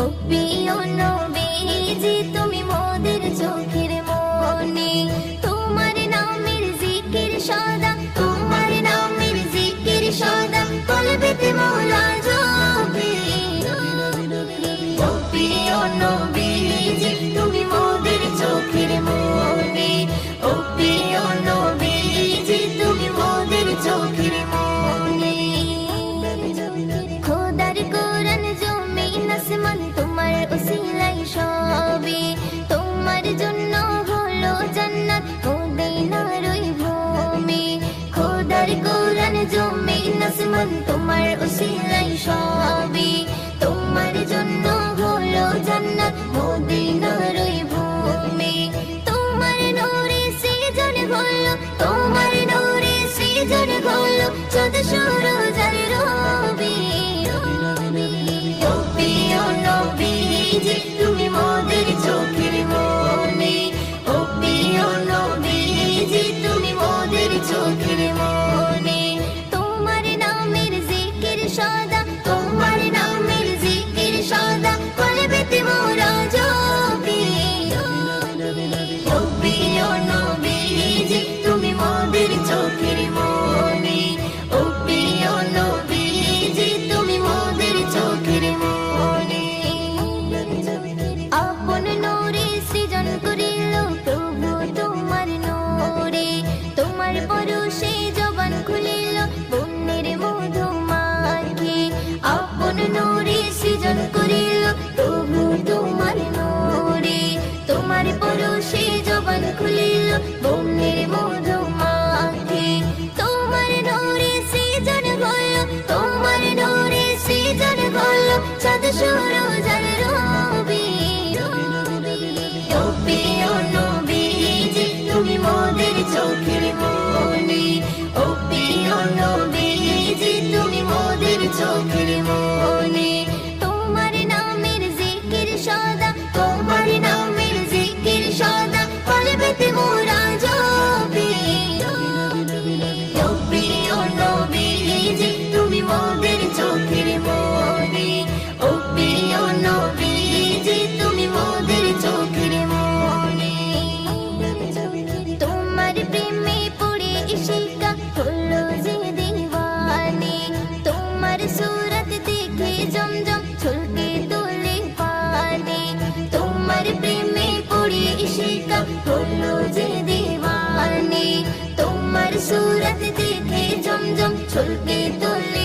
ও প্রিয় নবীজি তুমি মোদের চোখে এখন তোমার উসিলাই সব Kitty should তোমার প্রেমে পড়ে ইশিকা হলো যে দেওয়ানি। তোমার সুরত দেখে জমজম ছলকে তোলে